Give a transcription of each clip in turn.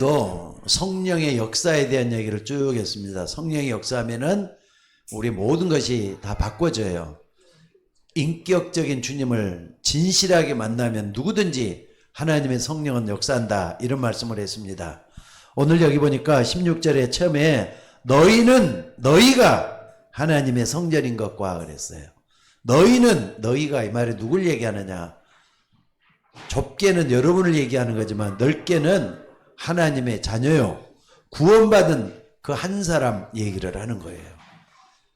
또 성령의 역사에 대한 얘기를 쭉 했습니다. 성령의 역사하면은 우리 모든 것이 다 바꿔져요. 인격적인 주님을 진실하게 만나면 누구든지 하나님의 성령은 역사한다. 이런 말씀을 했습니다. 오늘 여기 보니까 16절에 처음에 너희는 너희가 하나님의 성전인 것과 그랬어요. 너희는 너희가 이 말에 누굴 얘기하느냐? 좁게는 여러분을 얘기하는 거지만 넓게는 하나님의 자녀요. 구원받은 그 한 사람 얘기를 하는 거예요.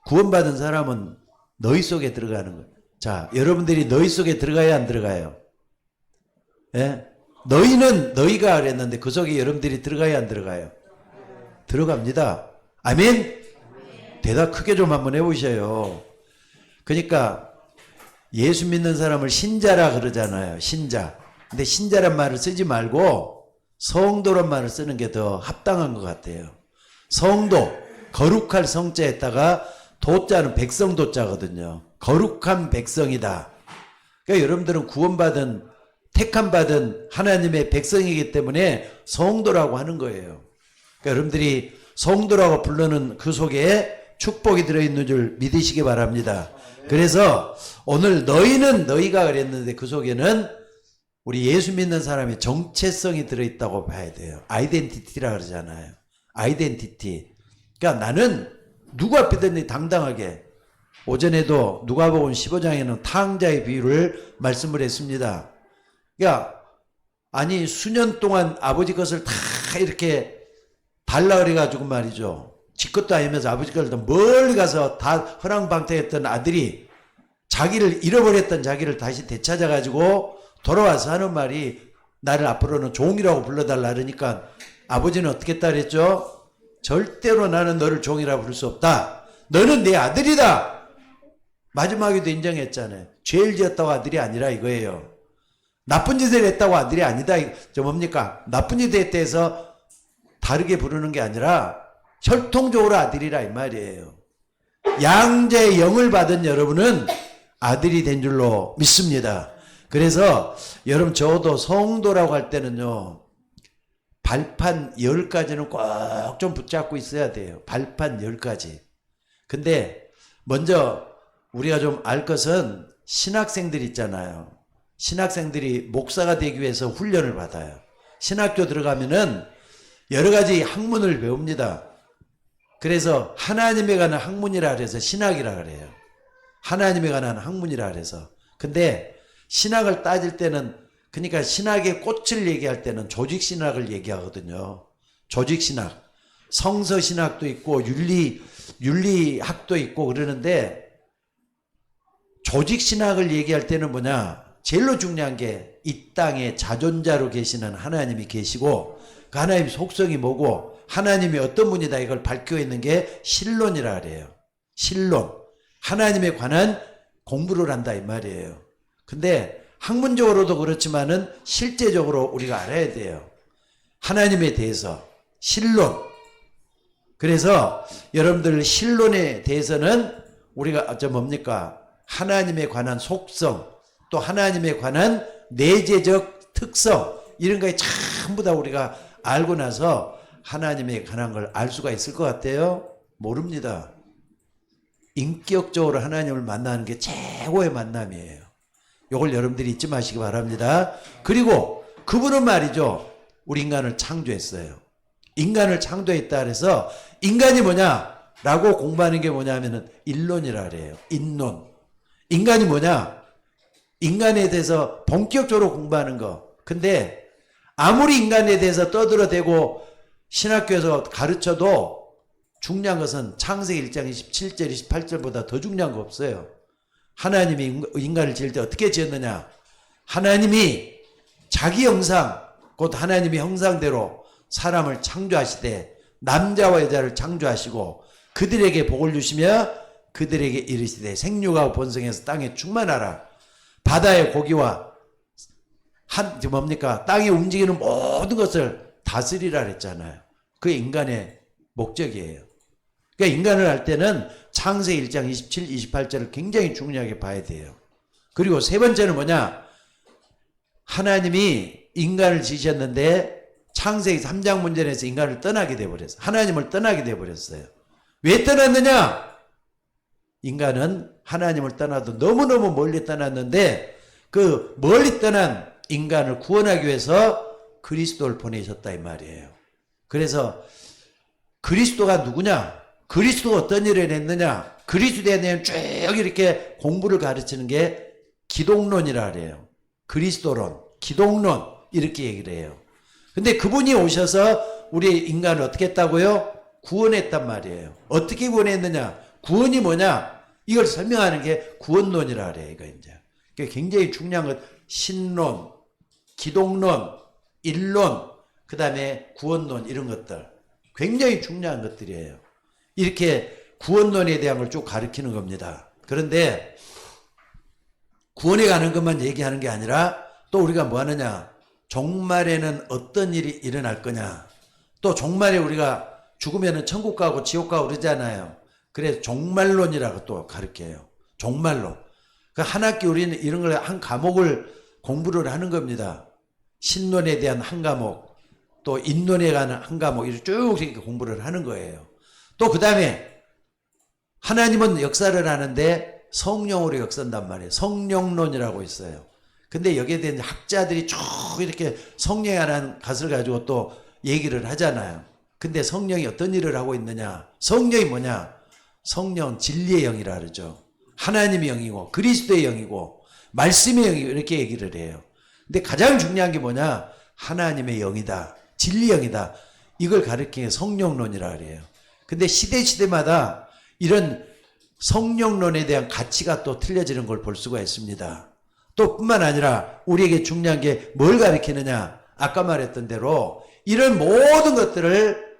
구원받은 사람은 너희 속에 들어가는 거예요. 자, 여러분들이 너희 속에 들어가야 안 들어가요? 예? 너희는 너희가 그랬는데 그 속에 여러분들이 들어가야 안 들어가요? 들어갑니다. 아멘? 대답 크게 좀 한번 해보셔요. 그러니까 예수 믿는 사람을 신자라 그러잖아요. 신자. 근데 신자란 말을 쓰지 말고 성도란 말을 쓰는 게 더 합당한 것 같아요. 성도, 거룩할 성자에다가 도자는 백성 도자거든요. 거룩한 백성이다. 그러니까 여러분들은 구원받은 택함 받은 하나님의 백성이기 때문에 성도라고 하는 거예요. 그러니까 여러분들이 성도라고 부르는 그 속에 축복이 들어있는 줄 믿으시기 바랍니다. 그래서 오늘 너희는 너희가 그랬는데 그 속에는 우리 예수 믿는 사람의 정체성이 들어있다고 봐야 돼요. 아이덴티티라 그러잖아요. 아이덴티티. 그러니까 나는 누구 앞이든지 당당하게 오전에도 누가복음 15장에는 탕자의 비유를 말씀을 했습니다. 그러니까 아니 수년 동안 아버지 것을 다 이렇게 달라 그래 가지고 말이죠. 지 것도 아니면서 아버지 것을 더 멀리 가서 다 허랑방탕했던 아들이 자기를 잃어버렸던 자기를 다시 되찾아 가지고 돌아와서 하는 말이 나를 앞으로는 종이라고 불러달라 그러니까 아버지는 어떻게 그랬죠? 절대로 나는 너를 종이라 부를 수 없다. 너는 내 아들이다. 마지막에도 인정했잖아요. 죄를 지었다고 아들이 아니라 이거예요. 나쁜 짓을 했다고 아들이 아니다. 저 뭡니까? 나쁜 짓을 했다 해서 다르게 부르는 게 아니라 혈통적으로 아들이라 이 말이에요. 양자의 영을 받은 여러분은 아들이 된 줄로 믿습니다. 그래서 여러분 저도 성도라고 할 때는요. 발판 10가지는 꼭 좀 붙잡고 있어야 돼요. 발판 10가지. 근데 먼저 우리가 좀 알 것은 신학생들 있잖아요. 신학생들이 목사가 되기 위해서 훈련을 받아요. 신학교 들어가면은 여러 가지 학문을 배웁니다. 그래서 하나님에 관한 학문이라 그래서 신학이라 그래요. 하나님에 관한 학문이라 그래서. 근데 신학을 따질 때는 그러니까 신학의 꽃을 얘기할 때는 조직 신학을 얘기하거든요. 조직 신학. 성서 신학도 있고 윤리 윤리학도 있고 그러는데 조직 신학을 얘기할 때는 뭐냐? 제일로 중요한 게 이 땅에 자존자로 계시는 하나님이 계시고 그 하나님 속성이 뭐고 하나님이 어떤 분이다 이걸 밝혀 있는 게 신론이라 그래요. 신론. 하나님에 관한 공부를 한다 이 말이에요. 근데 학문적으로도 그렇지만은 실제적으로 우리가 알아야 돼요. 하나님에 대해서 신론. 그래서 여러분들 신론에 대해서는 우리가 저 뭡니까? 하나님에 관한 속성, 또 하나님에 관한 내재적 특성 이런 거에 전부 다 우리가 알고 나서 하나님에 관한 걸 알 수가 있을 것 같아요? 모릅니다. 인격적으로 하나님을 만나는 게 최고의 만남이에요. 요걸 여러분들이 잊지 마시기 바랍니다. 그리고 그분은 말이죠. 우리 인간을 창조했어요. 인간을 창조했다 그래서 인간이 뭐냐? 라고 공부하는 게 뭐냐면은 일론이라 그래요. 인론. 인간이 뭐냐? 인간에 대해서 본격적으로 공부하는 거. 근데 아무리 인간에 대해서 떠들어대고 신학교에서 가르쳐도 중요한 것은 창세기 1장 27절, 28절보다 더 중요한 거 없어요. 하나님이 인간을 지을 때 어떻게 지었느냐? 하나님이 자기 형상, 곧 하나님의 형상대로 사람을 창조하시되 남자와 여자를 창조하시고 그들에게 복을 주시며 그들에게 이르시되 생육하고 번성해서 땅에 충만하라. 바다의 고기와 한저 뭡니까 땅에 움직이는 모든 것을 다스리라 그랬잖아요. 그 인간의 목적이에요. 그러니까 인간을 할 때는 창세 1장 27, 28절을 굉장히 중요하게 봐야 돼요. 그리고 세 번째는 뭐냐? 하나님이 인간을 지으셨는데 창세기 3장 문제에서 인간을 떠나게 되어버렸어요. 하나님을 떠나게 되어버렸어요. 왜 떠났느냐? 인간은 하나님을 떠나도 너무너무 멀리 떠났는데 그 멀리 떠난 인간을 구원하기 위해서 그리스도를 보내셨다 이 말이에요. 그래서 그리스도가 누구냐? 그리스도가 어떤 일을 했느냐? 그리스도에 대한 쭉 이렇게 공부를 가르치는 게 기독론이라 그래요. 그리스도론, 기독론 이렇게 얘기를 해요. 근데 그분이 오셔서 우리 인간을 어떻게 했다고요? 구원했단 말이에요. 어떻게 구원했느냐? 구원이 뭐냐? 이걸 설명하는 게 구원론이라 그래요. 이거 이제. 굉장히 중요한 것. 신론, 기독론, 일론, 그 다음에 구원론 이런 것들. 굉장히 중요한 것들이에요. 이렇게 구원론에 대한 걸 쭉 가르치는 겁니다. 그런데 구원에 가는 것만 얘기하는 게 아니라 또 우리가 뭐 하느냐? 종말에는 어떤 일이 일어날 거냐? 또 종말에 우리가 죽으면은 천국 가고 지옥 가고 그러잖아요. 그래서 종말론이라고 또 가르쳐요. 종말론. 그한 학기 우리는 이런 걸 한 과목을 공부를 하는 겁니다. 신론에 대한 한 과목, 또 인론에 관한 한 과목 이렇게 쭉 이렇게 공부를 하는 거예요. 또 그 다음에 하나님은 역사를 하는데 성령으로 역사한단 말이에요. 성령론이라고 있어요. 근데 여기에 대한 학자들이 쭉 이렇게 성령에 관한 것을 가지고 또 얘기를 하잖아요. 근데 성령이 어떤 일을 하고 있느냐? 성령이 뭐냐? 성령 진리의 영이라 그러죠. 하나님의 영이고 그리스도의 영이고 말씀의 영이고 이렇게 얘기를 해요. 근데 가장 중요한 게 뭐냐? 하나님의 영이다. 진리 영이다. 이걸 가르치는 게 성령론이라 그래요. 근데 시대 시대마다 이런 성령론에 대한 가치가 또 틀려지는 걸 볼 수가 있습니다. 또 뿐만 아니라 우리에게 중요한 게 뭘 가르치느냐? 아까 말했던 대로 이런 모든 것들을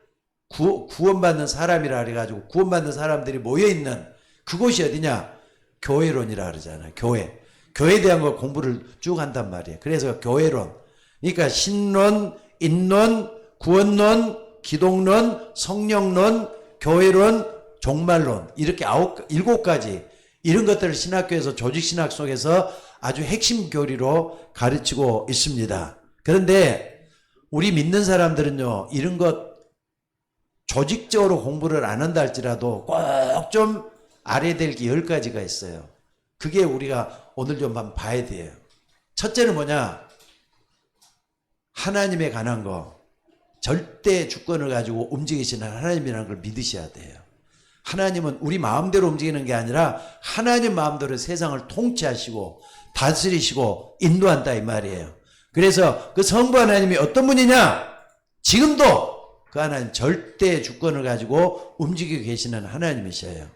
구, 구원받는 사람이라 그래가지고 구원받는 사람들이 모여있는 그곳이 어디냐? 교회론이라 그러잖아요. 교회. 교회에 대한 거 공부를 쭉 한단 말이에요. 그래서 교회론. 그러니까 신론, 인론, 구원론, 기독론, 성령론, 교회론, 종말론 이렇게 아홉 일곱 가지 이런 것들을 신학교에서 조직 신학 속에서 아주 핵심 교리로 가르치고 있습니다. 그런데 우리 믿는 사람들은요 이런 것 조직적으로 공부를 안 한다 할지라도 꼭좀게열 가지가 있어요. 그게 우리가 오늘 좀 한번 봐야 돼요. 첫째는 뭐냐? 하나님에 관한 거. 절대 주권을 가지고 움직이시는 하나님이라는 걸 믿으셔야 돼요. 하나님은 우리 마음대로 움직이는 게 아니라 하나님 마음대로 세상을 통치하시고 다스리시고 인도한다 이 말이에요. 그래서 그 성부 하나님이 어떤 분이냐? 지금도 그 하나님 절대 주권을 가지고 움직이고 계시는 하나님이셔요.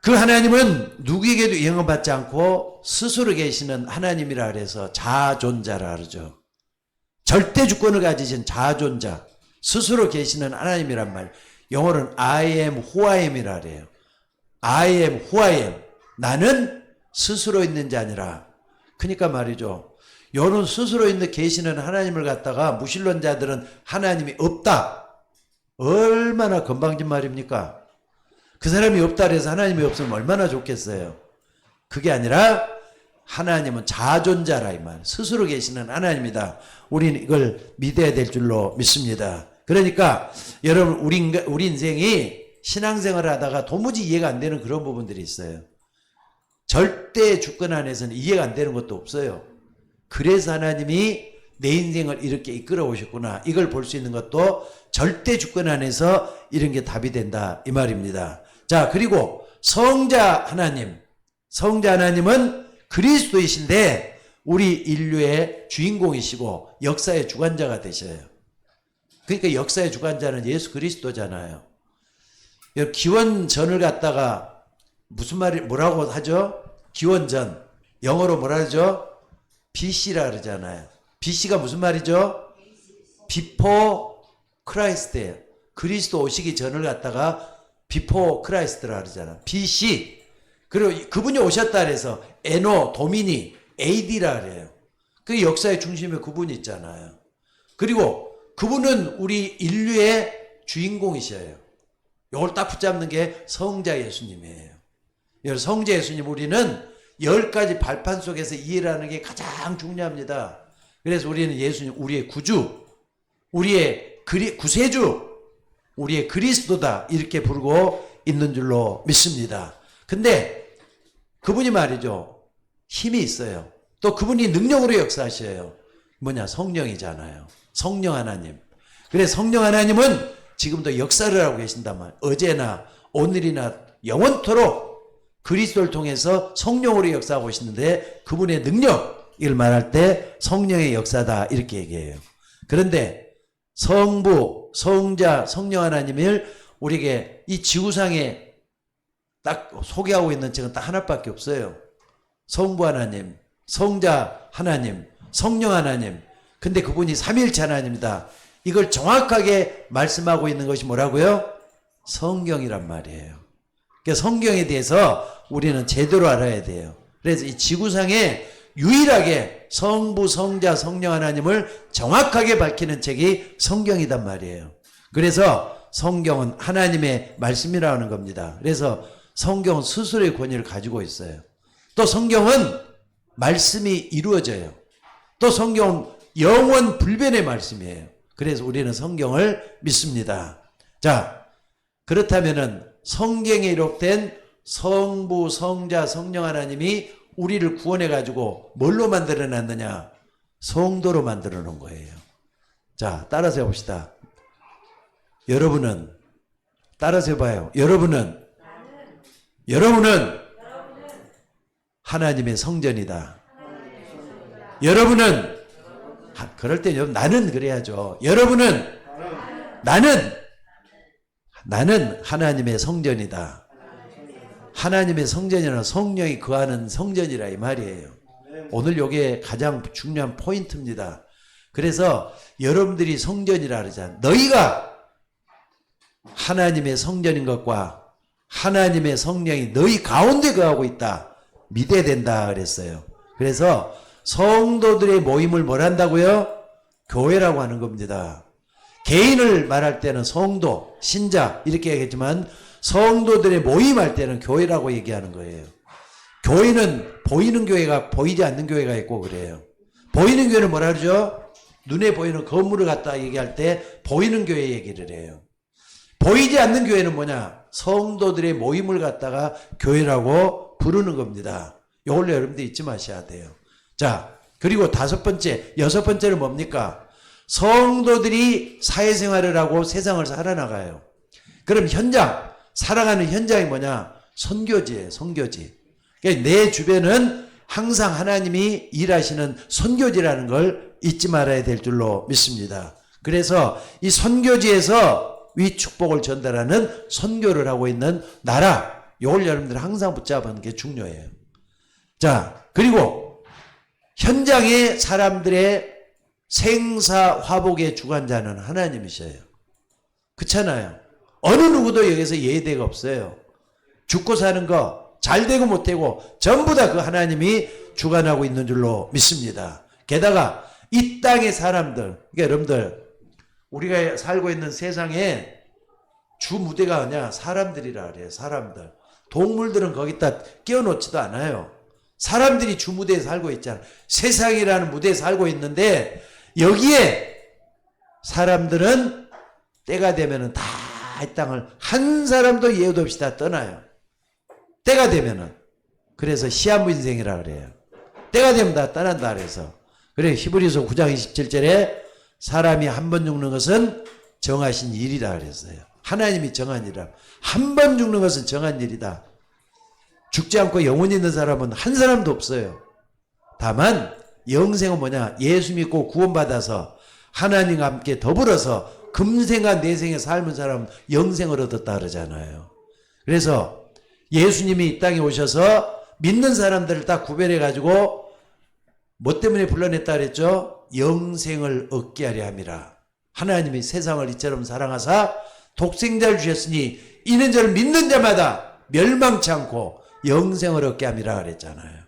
그 하나님은 누구에게도 영원받지 않고 스스로 계시는 하나님이라 그래서 자존자라 그러죠. 절대 주권을 가지신 자존자, 스스로 계시는 하나님이란 말. 영어로는 I am who I am이라 그래요. I am who I am. 나는 스스로 있는 자 아니라. 그러니까 말이죠. 여론 스스로 있는 계시는 하나님을 갖다가 무신론자들은 하나님이 없다. 얼마나 건방진 말입니까? 그 사람이 없다 그래서 하나님이 없으면 얼마나 좋겠어요. 그게 아니라 하나님은 자존자라 이 말. 스스로 계시는 하나님이다. 우리는 이걸 믿어야 될 줄로 믿습니다. 그러니까 여러분 우리 우리 인생이 신앙생활을 하다가 도무지 이해가 안 되는 그런 부분들이 있어요. 절대 주권 안에서는 이해가 안 되는 것도 없어요. 그래서 하나님이 내 인생을 이렇게 이끌어 오셨구나. 이걸 볼 수 있는 것도 절대 주권 안에서 이런 게 답이 된다. 이 말입니다. 자, 그리고 성자 하나님. 성자 하나님은 그리스도이신데 우리 인류의 주인공이시고 역사의 주관자가 되셔요. 그러니까 역사의 주관자는 예수 그리스도잖아요. 기원전을 갖다가 무슨 말이 뭐라고 하죠? 기원전. 영어로 뭐라 하죠? BC라 그러잖아요. BC가 무슨 말이죠? Before Christ예요. 그리스도 오시기 전을 갖다가 Before Christ라 그러잖아. BC. 그리고 그분이 오셨다 그래서 에노, 도미니, AD라 그래요. 그 역사의 중심에 그분이 있잖아요. 그리고 그분은 우리 인류의 주인공이셔요. 이걸 딱 붙잡는 게 성자 예수님이에요. 성자 예수님 우리는 열 가지 발판 속에서 이해를 하는 게 가장 중요합니다. 그래서 우리는 예수님 우리의 구주, 우리의 그리, 구세주, 우리의 그리스도다 이렇게 부르고 있는 줄로 믿습니다. 근데 그분이 말이죠. 힘이 있어요. 또 그분이 능력으로 역사하셔요. 뭐냐 성령이잖아요. 성령 하나님. 그래 성령 하나님은 지금도 역사를 하고 계신단 말. 어제나 오늘이나 영원토록 그리스도를 통해서 성령으로 역사하고 계시는데 그분의 능력 이걸 말할 때 성령의 역사다 이렇게 얘기해요. 그런데 성부, 성자, 성령 하나님을 우리에게 이 지구상에 딱 소개하고 있는 책은 딱 하나밖에 없어요. 성부 하나님, 성자 하나님, 성령 하나님. 근데 그분이 삼일체 하나님이다. 이걸 정확하게 말씀하고 있는 것이 뭐라고요? 성경이란 말이에요. 그러니까 성경에 대해서 우리는 제대로 알아야 돼요. 그래서 이 지구상에 유일하게 성부, 성자, 성령 하나님을 정확하게 밝히는 책이 성경이단 말이에요. 그래서 성경은 하나님의 말씀이라는 겁니다. 그래서 성경은 스스로의 권위를 가지고 있어요. 또 성경은 말씀이 이루어져요. 또 성경은 영원 불변의 말씀이에요. 그래서 우리는 성경을 믿습니다. 자, 그렇다면은 성경에 기록된 성부, 성자, 성령 하나님이 우리를 구원해 가지고 뭘로 만들어 놨느냐? 성도로 만들어 놓은 거예요. 자, 따라서 해 봅시다. 여러분은 따라서 해 봐요. 여러분은 여러분은 하나님의 성전이다. 여러분은 하- 그럴 때 여러분 나는 그래야죠. 여러분은 나는 나는 하나님의 성전이다. 하나님의 성전이라 성령이 거하는 성전이라 이 말이에요. 오늘 요게 가장 중요한 포인트입니다. 그래서 여러분들이 성전이라 그러잖아. 너희가 하나님의 성전인 것과 하나님의 성령이 너희 가운데 거하고 있다. 믿어야 된다 그랬어요. 그래서 성도들의 모임을 뭘 한다고요? 교회라고 하는 겁니다. 개인을 말할 때는 성도, 신자 이렇게 얘기했지만 성도들의 모임할 때는 교회라고 얘기하는 거예요. 교회는 보이는 교회가 보이지 않는 교회가 있고 그래요. 보이는 교회는 뭐라 그러죠? 눈에 보이는 건물을 갖다 얘기할 때 보이는 교회 얘기를 해요. 보이지 않는 교회는 뭐냐? 성도들의 모임을 갖다가 교회라고 부르는 겁니다. 이걸 여러분들 잊지 마셔야 돼요. 자, 그리고 다섯 번째, 여섯 번째는 뭡니까? 성도들이 사회생활을 하고 세상을 살아나가요. 그럼 현장, 살아가는 현장이 뭐냐? 선교지예요, 선교지. 그러니까 내 주변은 항상 하나님이 일하시는 선교지라는 걸 잊지 말아야 될 줄로 믿습니다. 그래서 이 선교지에서 위 축복을 전달하는 선교를 하고 있는 나라, 이걸 여러분들 항상 붙잡는 게 중요해요. 자, 그리고 현장의 사람들의 생사 화복의 주관자는 하나님이셔요. 그렇잖아요. 어느 누구도 여기서 예대가 없어요. 죽고 사는 거, 잘 되고 못 되고 전부 다 그 하나님이 주관하고 있는 줄로 믿습니다. 게다가 이 땅의 사람들, 그러니까 여러분들 우리가 살고 있는 세상에 주 무대가 뭐냐? 사람들이라 그래요. 사람들. 동물들은 거기다 끼워놓지도 않아요. 사람들이 주 무대에 살고 있잖아. 세상이라는 무대에 살고 있는데 여기에 사람들은 때가 되면은 다 이 땅을 한 사람도 예우도 없이 다 떠나요. 때가 되면은 그래서 시한부 인생이라 그래요. 때가 되면 다 떠난다 그래서 그래 히브리서 9장 27절에 사람이 한 번 죽는 것은 정하신 일이라 그랬어요. 하나님이 정한 일이라. 한 번 죽는 것은 정한 일이다. 죽지 않고 영원히 있는 사람은 한 사람도 없어요. 다만 영생은 뭐냐? 예수 믿고 구원받아서 하나님과 함께 더불어서 금생과 내생의 삶은 사람은 영생을 얻었다 그러잖아요. 그래서 예수님이 이 땅에 오셔서 믿는 사람들을 딱 구별해 가지고 뭐 때문에 불러냈다 그랬죠? 영생을 얻게 하려 함이라. 하나님이 세상을 이처럼 사랑하사 독생자를 주셨으니 이는 저를 믿는 자마다 멸망치 않고 영생을 얻게 함이라 그랬잖아요.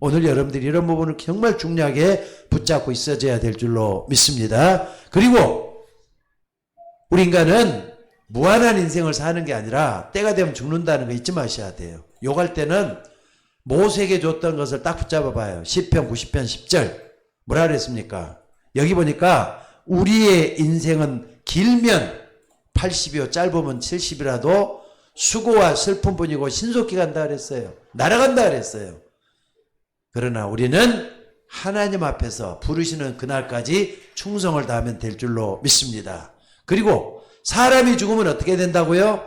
오늘 여러분들이 이런 부분을 정말 중요하게 붙잡고 있어져야 될 줄로 믿습니다. 그리고 우리 인간은 무한한 인생을 사는 게 아니라 때가 되면 죽는다는 거 잊지 마셔야 돼요. 욕할 때는 모세에게 줬던 것을 딱 붙잡아 봐요. 10편 90편 10절. 뭐라 그랬습니까? 여기 보니까 우리의 인생은 길면 80이요 짧으면 70이라도 수고와 슬픔뿐이고 신속히 간다 그랬어요. 날아간다 그랬어요. 그러나 우리는 하나님 앞에서 부르시는 그날까지 충성을 다하면 될 줄로 믿습니다. 그리고 사람이 죽으면 어떻게 된다고요?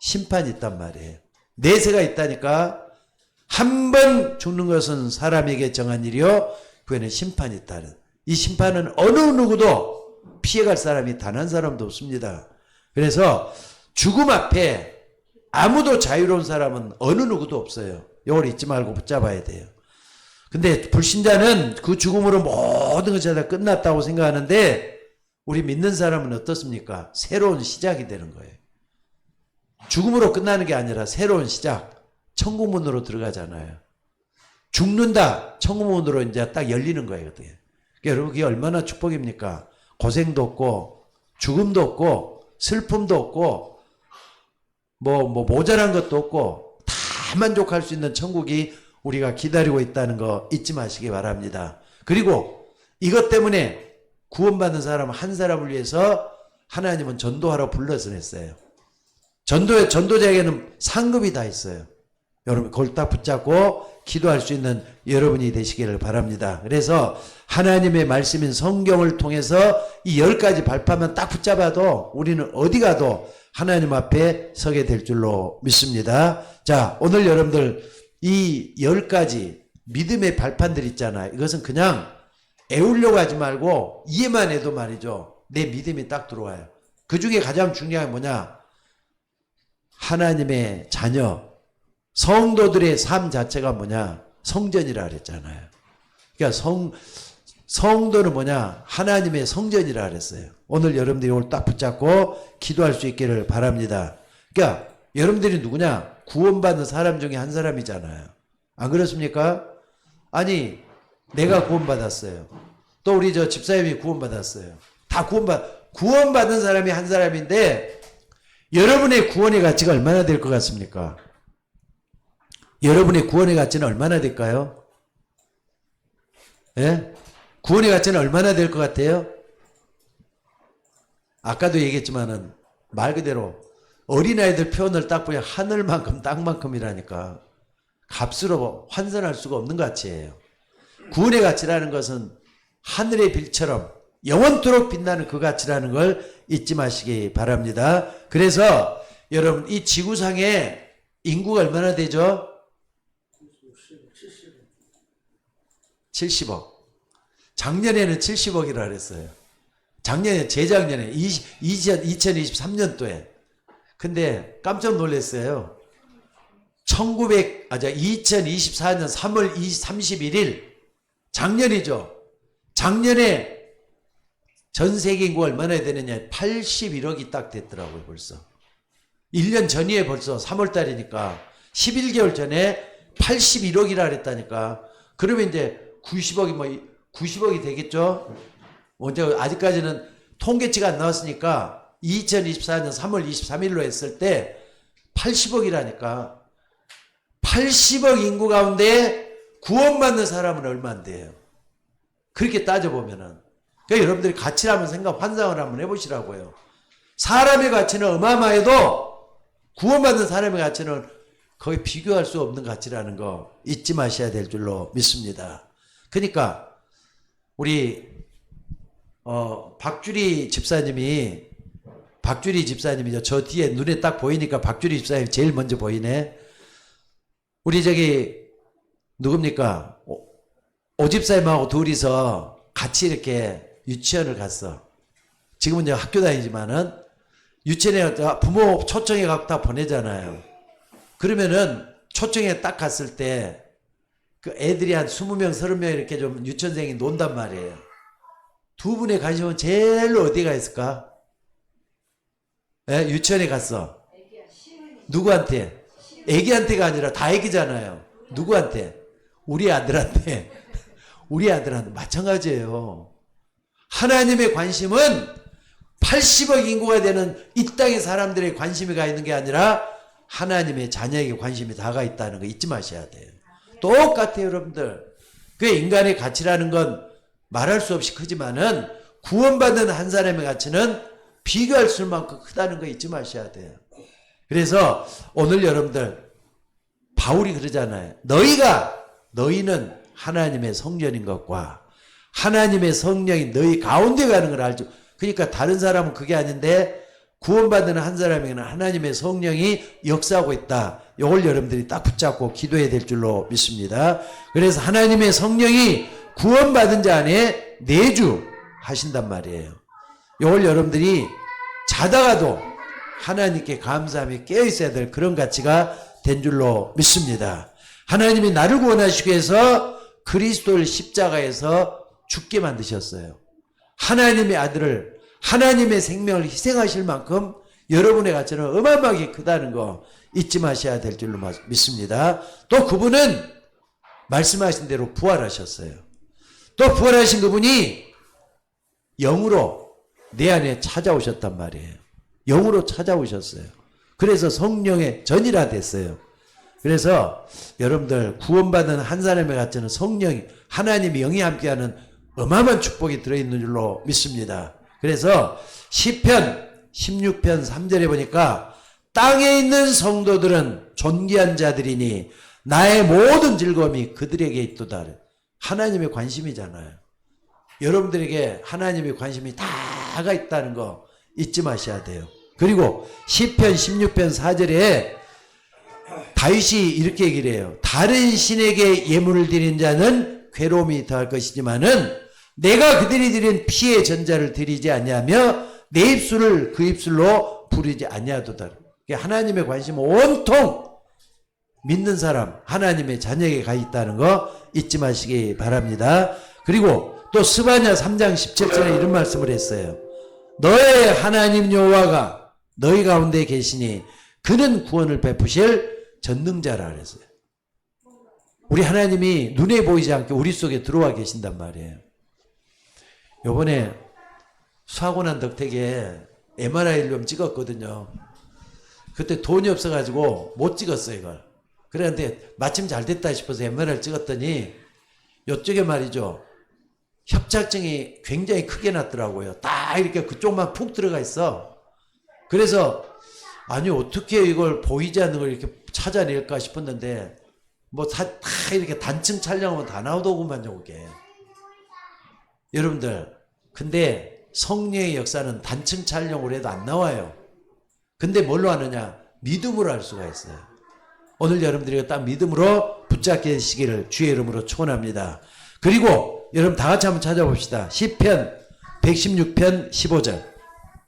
심판이 있단 말이에요. 내세가 있다니까 한 번 죽는 것은 사람에게 정한 일이요. 그 후에는 심판이 있다는. 이 심판은 어느 누구도 피해갈 사람이 단 한 사람도 없습니다. 그래서 죽음 앞에 아무도 자유로운 사람은 어느 누구도 없어요. 이걸 잊지 말고 붙잡아야 돼요. 근데 불신자는 그 죽음으로 모든 것이 다 끝났다고 생각하는데 우리 믿는 사람은 어떻습니까? 새로운 시작이 되는 거예요. 죽음으로 끝나는 게 아니라 새로운 시작. 천국문으로 들어가잖아요. 죽는다. 천국문으로 이제 딱 열리는 거예요. 그러니까 여러분 그게 얼마나 축복입니까? 고생도 없고 죽음도 없고 슬픔도 없고 뭐, 뭐 모자란 것도 없고 다 만족할 수 있는 천국이 우리가 기다리고 있다는 거 잊지 마시기 바랍니다. 그리고 이것 때문에 구원받는 사람 한 사람을 위해서 하나님은 전도하러 불러서 냈어요. 전도에 전도자에게는 상급이 다 있어요. 여러분 그걸 딱 붙잡고 기도할 수 있는 여러분이 되시기를 바랍니다. 그래서 하나님의 말씀인 성경을 통해서 이 열 가지 발판만 딱 붙잡아도 우리는 어디 가도 하나님 앞에 서게 될 줄로 믿습니다. 자, 오늘 여러분들 이 열 가지 믿음의 발판들 있잖아요. 이것은 그냥 애우려고 하지 말고 이해만 해도 말이죠. 내 믿음이 딱 들어와요. 그 중에 가장 중요한 게 뭐냐? 하나님의 자녀, 성도들의 삶 자체가 뭐냐? 성전이라 그랬잖아요. 그러니까 성, 성도는 뭐냐? 하나님의 성전이라 그랬어요. 오늘 여러분들이 이걸 딱 붙잡고 기도할 수 있기를 바랍니다. 그러니까 여러분들이 누구냐? 구원받는 사람 중에 한 사람이잖아요. 안 그렇습니까? 아니, 내가 구원받았어요. 또 우리 저 집사님이 구원받았어요. 다 구원받, 구원받은 사람이 한 사람인데 여러분의 구원의 가치가 얼마나 될 것 같습니까? 여러분의 구원의 가치는 얼마나 될까요? 예? 구원의 가치는 얼마나 될 것 같아요? 아까도 얘기했지만은 말 그대로 어린아이들 표현을 딱 보면 하늘만큼 땅만큼이라니까 값으로 환산할 수가 없는 가치예요. 구원의 가치라는 것은 하늘의 빌처럼 영원토록 빛나는 그 가치라는 걸 잊지 마시기 바랍니다. 그래서 여러분 이 지구상에 인구가 얼마나 되죠? 70억. 작년에는 70억이라 그랬어요. 작년에 재작년에 20, 2023년도에. 근데 깜짝 놀랐어요. 1900, 아, 자, 2024년 3월 31일, 작년이죠. 작년에 전 세계 인구가 얼마나 되느냐, 81억이 딱 됐더라고요, 벌써. 1년 전이에 벌써 3월 달이니까, 11개월 전에 81억이라 그랬다니까. 그러면 이제 90억이 뭐, 90억이 되겠죠? 먼저, 아직까지는 통계치가 안 나왔으니까, 2024년 3월 23일로 했을 때, 80억이라니까. 80억 인구 가운데 구원받는 사람은 얼마인데요? 그렇게 따져보면은. 그러니까 여러분들이 가치를 한번 생각, 환상을 한번 해보시라고요. 사람의 가치는 어마어마해도 구원받는 사람의 가치는 거의 비교할 수 없는 가치라는 거 잊지 마셔야 될 줄로 믿습니다. 그러니까 우리 어, 박주리 집사님이 박주리 집사님이죠. 저 뒤에 눈에 딱 보이니까 박주리 집사님 제일 먼저 보이네. 우리 저기 누굽니까? 오, 오집사님하고 둘이서 같이 이렇게 유치원을 갔어. 지금은 이제 학교 다니지만은 유치원에 부모 초청해 갖고 다 보내잖아요. 그러면은 초청에 딱 갔을 때 그 애들이 한 20명, 30명 이렇게 좀 유치원생이 논단 말이에요. 두 분의 관심은 제일 어디가 있을까? 예? 유치원에 갔어. 누구한테? 애기한테가 아니라 다 애기잖아요. 누구한테? 우리 아들한테. 우리 아들한테 마찬가지예요. 하나님의 관심은 80억 인구가 되는 이 땅의 사람들의 관심이 가 있는 게 아니라 하나님의 자녀에게 관심이 다가 있다는 거 잊지 마셔야 돼요. 똑같아요, 여러분들. 그 인간의 가치라는 건 말할 수 없이 크지만은 구원받은 한 사람의 가치는 비교할 수 만큼 크다는 거 잊지 마셔야 돼요. 그래서 오늘 여러분들 바울이 그러잖아요. 너희가 너희는 하나님의 성전인 것과 하나님의 성령이 너희 가운데 가는 걸 알죠. 그러니까 다른 사람은 그게 아닌데 구원받는 한 사람에게는 하나님의 성령이 역사하고 있다. 이걸 여러분들이 딱 붙잡고 기도해야 될 줄로 믿습니다. 그래서 하나님의 성령이 구원받은 자 안에 내주 하신단 말이에요. 이걸 여러분들이 자다가도 하나님께 감사하며 깨어 있어야 될 그런 가치가 된 줄로 믿습니다. 하나님이 나를 구원하시기 위해서 그리스도를 십자가에서 죽게 만드셨어요. 하나님의 아들을 하나님의 생명을 희생하실 만큼 여러분의 가치는 어마어마하게 크다는 거 잊지 마셔야 될 줄로 믿습니다. 또 그분은 말씀하신 대로 부활하셨어요. 또 부활하신 그분이 영으로 내 안에 찾아오셨단 말이에요. 영으로 찾아오셨어요. 그래서 성령의 전이라 됐어요. 그래서 여러분들 구원받은 한 사람의 가치는 성령이 하나님이 영이 함께하는 어마어마한 축복이 들어있는 줄로 믿습니다. 그래서 시편 16편 3절에 보니까 땅에 있는 성도들은 존귀한 자들이니 나의 모든 즐거움이 그들에게 있도다. 하나님의 관심이잖아요. 여러분들에게 하나님의 관심이 다가 있다는 거 잊지 마셔야 돼요. 그리고 시편 16편 4절에 다윗이 이렇게 얘기를 해요. 다른 신에게 예물을 드린 자는 괴로움이 더할 것이지만은 내가 그들이 드린 피의 전자를 드리지 아니하며 내 입술을 그 입술로 부르지 아니하도다. 하나님의 관심은 온통 믿는 사람, 하나님의 자녀에게 가 있다는 거 잊지 마시기 바랍니다. 그리고 또 스바냐 3장 17절에 이런 말씀을 했어요. 너의 하나님 여호와가 너희 가운데 계시니 그는 구원을 베푸실 전능자라 그랬어요. 우리 하나님이 눈에 보이지 않게 우리 속에 들어와 계신단 말이에요. 요번에 난 덕택에 MRI를 좀 찍었거든요. 그때 돈이 없어가지고 못 찍었어요, 이걸. 그런데 마침 잘 됐다 싶어서 MRI를 찍었더니 요쪽에 말이죠. 협착증이 굉장히 크게 났더라고요. 딱 이렇게 그쪽만 푹 들어가 있어. 그래서 아니 어떻게 이걸 보이지 않는 걸 이렇게 찾아낼까 싶었는데 뭐다 이렇게 단층 촬영하면 다 나오더구만요, 그게. 여러분들, 근데 성령의 역사는 단층 촬영을 해도 안 나와요. 근데 뭘로 하느냐? 믿음으로 할 수가 있어요. 오늘 여러분들이 딱 믿음으로 붙잡게 되시기를 주의 이름으로 축원합니다. 그리고 여러분 다 같이 한번 찾아봅시다. 시편 116편 15절.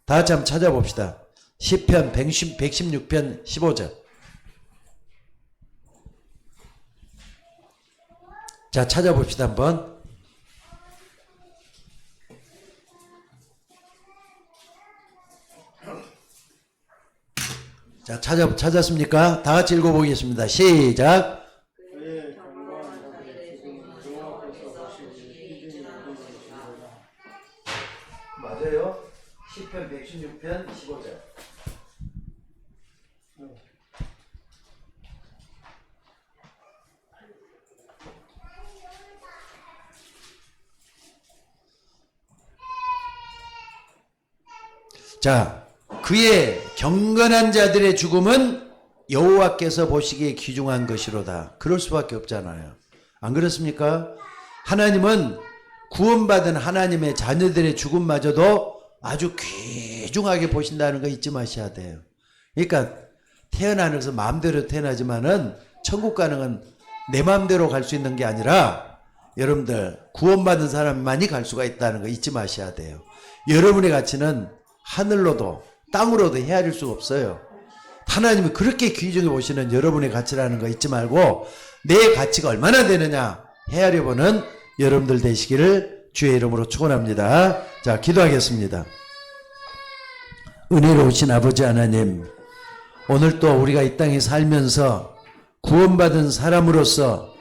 다 같이 한번 찾아봅시다. 시편 110, 116편 15절. 자, 찾아봅시다 한번. 자, 찾아, 찾았습니까? 다 같이 읽어보겠습니다. 시작. 맞아요. 10편 116편 15절. 자, 그의 경건한 자들의 죽음은 여호와께서 보시기에 귀중한 것이로다. 그럴 수밖에 없잖아요. 안 그렇습니까? 하나님은 구원받은 하나님의 자녀들의 죽음마저도 아주 귀중하게 보신다는 거 잊지 마셔야 돼요. 그러니까 태어나는 것은 마음대로 태어나지만은 천국 가는 건내 마음대로 갈 수 있는 게 아니라 여러분들 구원받은 사람만이 갈 수가 있다는 거 잊지 마셔야 돼요. 여러분의 가치는 하늘로도 땅으로도 헤아릴 수가 없어요. 하나님이 그렇게 귀중히 보시는 여러분의 가치라는 거 잊지 말고 내 가치가 얼마나 되느냐 헤아려 보는 여러분들 되시기를 주의 이름으로 축원합니다. 자, 기도하겠습니다. 은혜로우신 아버지 하나님, 오늘 또 우리가 이 땅에 살면서 구원받은 사람으로서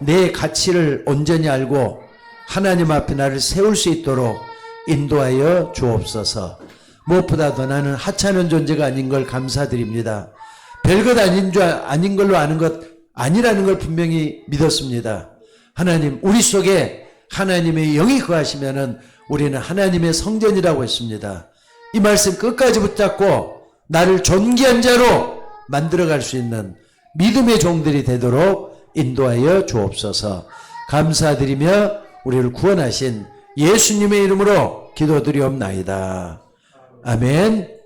내 가치를 온전히 알고 하나님 앞에 나를 세울 수 있도록 인도하여 주옵소서. 무엇보다도 나는 하찮은 존재가 아닌 걸 감사드립니다. 별것 아닌 줄 아닌 걸로 아는 것 아니라는 걸 분명히 믿었습니다. 하나님, 우리 속에 하나님의 영이 거하시면은 우리는 하나님의 성전이라고 했습니다. 이 말씀 끝까지 붙잡고 나를 존귀한 자로 만들어갈 수 있는 믿음의 종들이 되도록 인도하여 주옵소서. 감사드리며 우리를 구원하신 예수님의 이름으로 기도드리옵나이다. 아멘.